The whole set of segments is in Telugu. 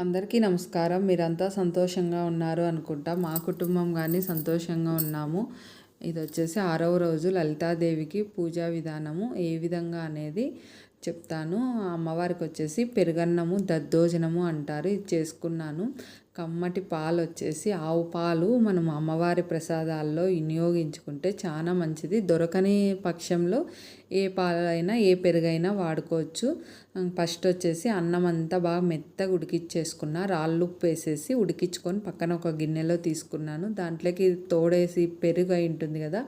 అందరికీ నమస్కారం. మీరంతా సంతోషంగా ఉన్నారు అనుకుంటా. మా కుటుంబం కానీ సంతోషంగా ఉన్నాము. ఇది వచ్చేసి ఆరవ రోజు లలితాదేవికి పూజా విధానము. ఏ విధంగా అనేది చెప్తాను. అమ్మవారికి వచ్చేసి పెరుగన్నము దద్దోజనము అంటారు. ఇది చేసుకున్నాను. కమ్మటి పాలు వచ్చేసి ఆవు పాలు మనం అమ్మవారి ప్రసాదాల్లో వినియోగించుకుంటే చాలా మంచిది. దొరకని పక్షంలో ఏ పాలైనా ఏ పెరుగైనా వాడుకోవచ్చు. ఫస్ట్ వచ్చేసి అన్నం అంతా బాగా మెత్తగా ఉడికిచ్చేసుకున్న రాళ్ళు ఉప్పు వేసేసి ఉడికించుకొని పక్కన ఒక గిన్నెలో తీసుకున్నాను. దాంట్లోకి తోడేసి పెరుగు అయి ఉంటుంది కదా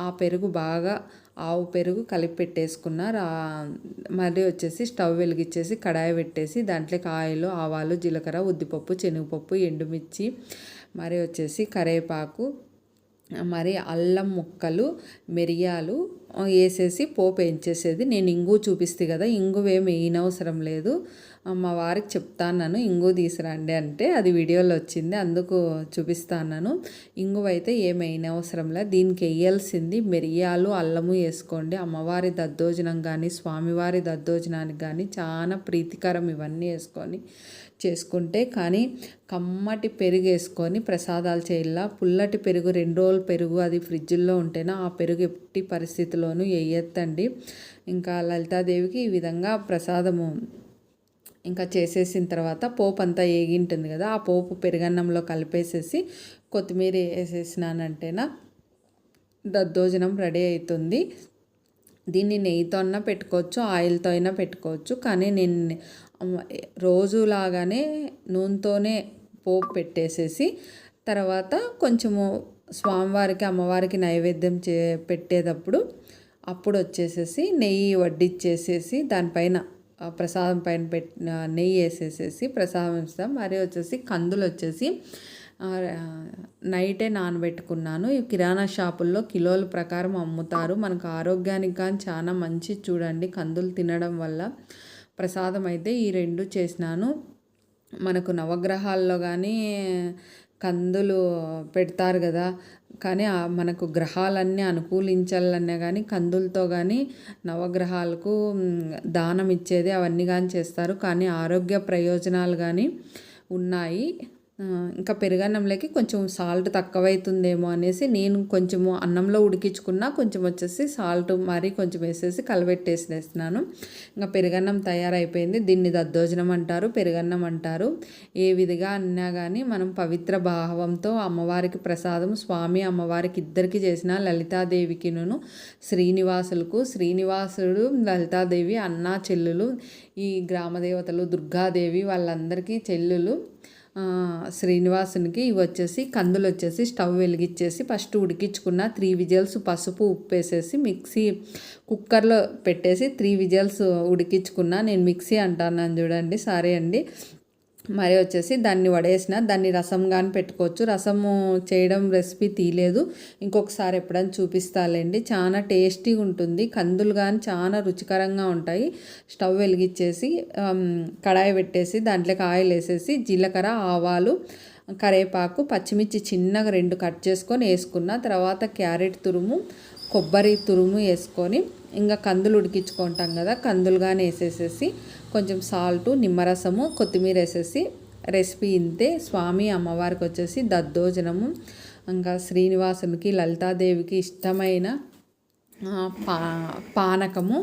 ఆ పెరుగు బాగా ఆవు పెరుగు కలిపి పెట్టేసుకున్న రా వచ్చేసి స్టవ్ వెలిగించేసి కడాయి పెట్టేసి దాంట్లోకి ఆయిల్ ఆవాలు జీలకర్ర ఉద్దిపప్పు శనగపప్పు ఎండుమిర్చి మరి వచ్చేసి కరివేపాకు మరి అల్లం ముక్కలు మిరియాలు వేసేసి పోపు వేయించేసేది. నేను ఇంగు చూపిస్తే కదా ఇంగు ఏమి వేయనవసరం లేదు. మా వారికి చెప్తాను ఇంగు తీసుకురండి అంటే అది వీడియోలో వచ్చింది అందుకు చూపిస్తాను ఇంగువ అయితే ఏమైనా అవసరం లేదు దీనికి వేయాల్సింది మిరియాలు అల్లము వేసుకోండి. అమ్మవారి దద్దోజనం కానీ స్వామివారి దద్దోజనానికి కానీ చాలా ప్రీతికరం ఇవన్నీ వేసుకొని చేసుకుంటే కానీ కమ్మటి పెరుగు వేసుకొని ప్రసాదాలు చేయాల? పుల్లటి పెరుగు రెండు రోజులు పెరుగు అది ఫ్రిడ్జ్లో ఉంటేనే? ఆ పెరుగు ఎట్టి పరిస్థితిలోనూ వేయొద్దండి. ఇంకా లలితాదేవికి ఈ విధంగా ప్రసాదము ఇంకా చేసేసిన తర్వాత పోపు అంతా ఏగింటుంది కదా ఆ పోపు పెరుగన్నంలో కలిపేసేసి కొత్తిమీర వేసేసినానంటేనా దద్దోజనం రెడీ అవుతుంది దీన్ని నెయ్యితో అయినా పెట్టుకోవచ్చు ఆయిల్తో అయినా పెట్టుకోవచ్చు కానీ నేను రోజులాగానే నూనెతోనే పోపు పెట్టేసేసి తర్వాత కొంచెము స్వామివారికి అమ్మవారికి నైవేద్యం చే పెట్టేటప్పుడు అప్పుడు వచ్చేసేసి నెయ్యి వడ్డిచ్చేసేసి దానిపైన ప్రసాదం పైన పెట్టిన నెయ్యి వేసేసేసి ప్రసాదం ఇస్తాం. మరి వచ్చేసి కందులు వచ్చేసి నైటే నానబెట్టుకున్నాను. ఈ కిరాణా షాపుల్లో కిలోల ప్రకారం అమ్ముతారు. మనకు ఆరోగ్యానికి కానీ చాలా మంచి చూడండి. కందులు తినడం వల్ల ప్రసాదం అయితే ఈ రెండు చేసినాను. మనకు నవగ్రహాల్లో కానీ కందులు పెడతారు కదా. కానీ మనకు గ్రహాలన్నీ అనుకూలించాలన్నా కానీ కందులతో కానీ నవగ్రహాలకు దానం ఇచ్చేది అవన్నీ కానీ చేస్తారు. కానీ ఆరోగ్య ప్రయోజనాలు కానీ ఉన్నాయి. ఇంకా పెరుగన్నంలోకి కొంచెం సాల్ట్ తక్కువైతుందేమో అనేసి నేను కొంచెము అన్నంలో ఉడికించుకున్నా కొంచెం వచ్చేసి సాల్ట్ మరీ కొంచెం వేసేసి కలబెట్టేసినేస్తున్నాను ఇంకా పెరుగన్నం తయారైపోయింది. దీన్ని దద్దోజనం అంటారు పెరుగన్నం అంటారు. ఏ విధిగా అన్నా కానీ మనం పవిత్ర భావంతో అమ్మవారికి ప్రసాదం స్వామి అమ్మవారికి ఇద్దరికి చేసిన లలితాదేవికిను శ్రీనివాసులకు శ్రీనివాసుడు లలితాదేవి అన్నా చెల్లులు ఈ గ్రామదేవతలు దుర్గాదేవి వాళ్ళందరికీ చెల్లులు శ్రీనివాసునికి ఇవి వచ్చేసి కందులు వచ్చేసి స్టవ్ వెలిగించేసి ఫస్ట్ ఉడికించుకున్న త్రీ విజిల్స్ పసుపు ఉప్పు వేసేసి మిక్సీ కుక్కర్లో పెట్టేసి త్రీ విజిల్స్ ఉడికించుకున్న నేను మిక్సీ అంటాను చూడండి సారీ అండి. మరి వచ్చేసి దాన్ని వడేసిన దాన్ని రసం కానీ పెట్టుకోవచ్చు. రసము చేయడం రెసిపీ తీయలేదు. ఇంకొకసారి ఎప్పుడైనా చూపిస్తాలేండి. చాలా టేస్టీగా ఉంటుంది. కందులు కానీ చాలా రుచికరంగా ఉంటాయి. స్టవ్ వెలిగించేసి కడాయి పెట్టేసి దాంట్లోకి ఆయిల్ వేసేసి జీలకర్ర ఆవాలు కరేపాకు పచ్చిమిర్చి చిన్నగా రెండు కట్ చేసుకొని వేసుకున్న తర్వాత క్యారెట్ తురుము కొబ్బరి తురుము వేసుకొని ఇంకా కందులు ఉడికించుకుంటాం కదా కందులు కానీ వేసేసేసి కొంచెం సాల్టు నిమ్మరసము కొత్తిమీర వేసేసి రెసిపీ ఇంతే. స్వామి అమ్మవారికి వచ్చేసి దద్దోజనము. ఇంకా శ్రీనివాసునికి లలితాదేవికి ఇష్టమైన పా పానకము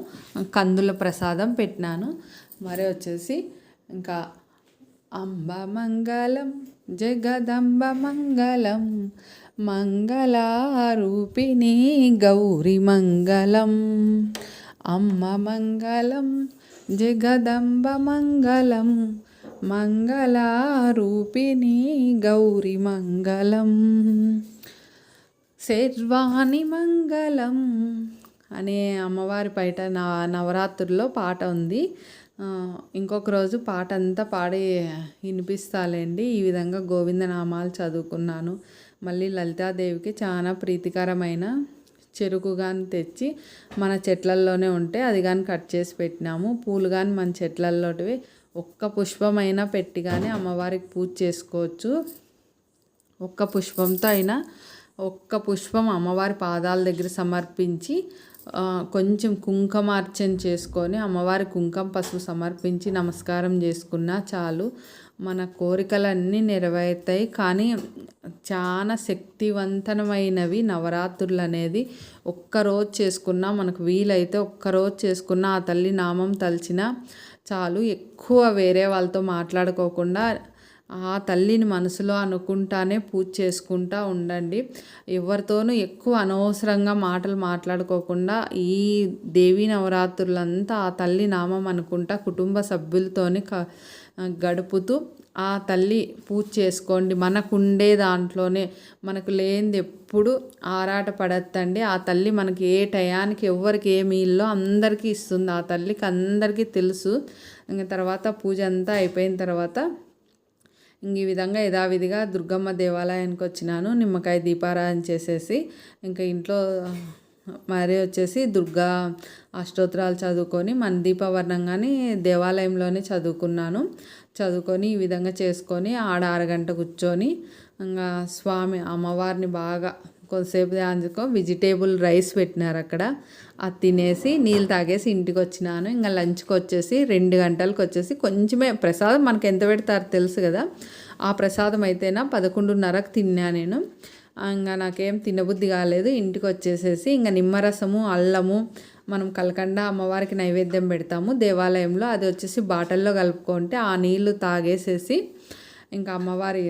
కందుల ప్రసాదం పెట్టినాను. మరి వచ్చేసి ఇంకా అంబ మంగళం జగదంబ మంగళం మంగళారూపిణి గౌరి మంగళం. అమ్మ మంగళం జగదంబ మంగళం మంగళారూపిణి గౌరి మంగళం. శర్వాణి మంగళం అనే అమ్మవారి బయట నవరాత్రుల్లో పాట ఉంది. ఇంకొక రోజు పాట అంతా పాడి వినిపిస్తాలేండి. ఈ విధంగా గోవిందనామాలు చదువుకున్నాను. మళ్ళీ లలితాదేవికి చాలా ప్రీతికరమైన చెరుకు కానీ తెచ్చి మన చెట్లల్లోనే ఉంటే అది కానీ కట్ చేసి పెట్టినాము. పూలు కానీ మన చెట్లల్లోటివి ఒక్క పుష్పమైనా పెట్టి కానీ అమ్మవారికి పూజ చేసుకోవచ్చు. ఒక్క పుష్పంతో అయినా ఒక్క పుష్పం అమ్మవారి పాదాల దగ్గర సమర్పించి కొంచెం కుంకుమార్చన చేసుకొని అమ్మవారి కుంకుమ పసుపు సమర్పించి నమస్కారం చేసుకున్నా చాలు. మన కోరికలన్నీ నెరవేరుతాయి. కానీ చాలా శక్తివంతమైనవి నవరాత్రులు అనేది ఒక్కరోజు చేసుకున్నా మనకు వీలైతే ఒక్కరోజు చేసుకున్న ఆ తల్లి నామం తలిచిన చాలు. ఎక్కువ వేరే వాళ్ళతో మాట్లాడుకోకుండా ఆ తల్లిని మనసులో అనుకుంటానే పూజ చేసుకుంటా ఉండండి. ఎవరితోనూ ఎక్కువ అనవసరంగా మాటలు మాట్లాడుకోకుండా ఈ దేవీ నవరాత్రులంతా ఆ తల్లి నామం అనుకుంటా కుటుంబ సభ్యులతోని క గడుపుతూ ఆ తల్లి పూజ చేసుకోండి. మనకుండే దాంట్లోనే మనకు లేనిది ఎప్పుడు ఆరాట పడద్దండి. ఆ తల్లి మనకి ఏ టయానికి ఎవరికి ఏ మీల్లో అందరికీ ఇస్తుంది. ఆ తల్లికి అందరికీ తెలుసు. ఇంకా తర్వాత పూజ అంతా అయిపోయిన తర్వాత ఇంక ఈ విధంగా యథావిధిగా దుర్గమ్మ దేవాలయానికి వచ్చినాను. నిమ్మకాయ దీపారాధన చేసేసి ఇంకా ఇంట్లో మరి వచ్చేసి దుర్గా అష్టోత్తరాలు చదువుకొని మన దీపవర్ణం దేవాలయంలోనే చదువుకున్నాను. చదువుకొని ఈ విధంగా చేసుకొని ఆడ అరగంట కూర్చొని ఇంకా స్వామి అమ్మవారిని బాగా కొద్దిసేపు దాంచుకో వెజిటేబుల్ రైస్ పెట్టినారు అక్కడ. అది తినేసి నీళ్ళు తాగేసి ఇంటికి వచ్చినాను. ఇంకా లంచ్కి వచ్చేసి రెండు గంటలకు వచ్చేసి కొంచెమే ప్రసాదం మనకి ఎంత పెడతారో తెలుసు కదా. ఆ ప్రసాదం అయితేనా పదకొండున్నరకు తిన్నా నేను. ఇంకా నాకేం తినబుద్ధి కాలేదు. ఇంటికి వచ్చేసేసి ఇంకా నిమ్మరసము అల్లము మనం కలకండ అమ్మవారికి నైవేద్యం పెడతాము. దేవాలయంలో అది వచ్చేసి బాటల్లో కలుపుకుంటే ఆ నీళ్ళు తాగేసేసి ఇంకా అమ్మవారి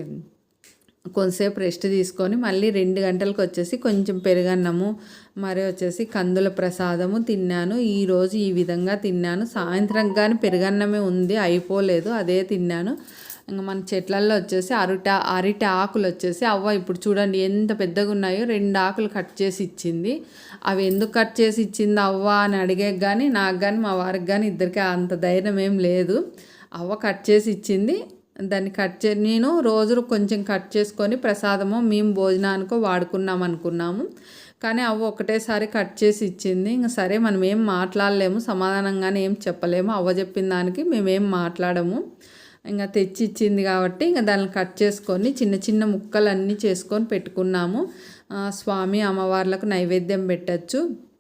కొంతసేపు రెస్ట్ తీసుకొని మళ్ళీ రెండు గంటలకు వచ్చేసి కొంచెం పెరుగన్నము మరి వచ్చేసి కందుల ప్రసాదము తిన్నాను. ఈరోజు ఈ విధంగా తిన్నాను. సాయంత్రం కానీ పెరుగన్నమే ఉంది అయిపోలేదు అదే తిన్నాను. ఇంకా మన చెట్లల్లో వచ్చేసి అరిట అరిటి ఆకులు వచ్చేసి అవ్వ ఇప్పుడు చూడండి ఎంత పెద్దగా ఉన్నాయో రెండు ఆకులు కట్ చేసి ఇచ్చింది. అవి ఎందుకు కట్ చేసి ఇచ్చింది అవ్వ అని అడిగే కానీ నాకు కానీ మా వారికి కానీ ఇద్దరికి అంత ధైర్యం ఏం లేదు. అవ్వ కట్ చేసి ఇచ్చింది దాన్ని కట్ చే నేను రోజు కొంచెం కట్ చేసుకొని ప్రసాదము మేము భోజనానికో వాడుకున్నాం అనుకున్నాము. కానీ అవ్వ ఒకటేసారి కట్ చేసి ఇచ్చింది. ఇంకా సరే మనం ఏం మాట్లాడలేము సమాధానంగానే ఏం చెప్పలేము. అవ్వ చెప్పిన దానికి మేమేం మాట్లాడము. ఇంకా తెచ్చి ఇచ్చింది కాబట్టి ఇంకా దాన్ని కట్ చేసుకొని చిన్న చిన్న ముక్కలన్నీ చేసుకొని పెట్టుకున్నాము. స్వామి అమ్మవార్లకు నైవేద్యం పెట్టచ్చు.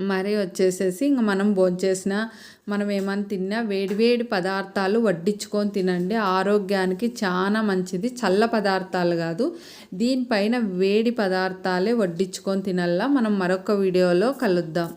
మరి వచ్చేసేసి ఇంక మనం భోంచేసిన మనం ఏమైనా తిన్నా వేడివేడి పదార్థాలు వడ్డించుకొని తినండి. ఆరోగ్యానికి చాలా మంచిది. చల్ల పదార్థాలు కాదు. దీనిపైన వేడి పదార్థాలే వడ్డించుకొని తినల్లా. మనం మరొక వీడియోలో కలుద్దాం.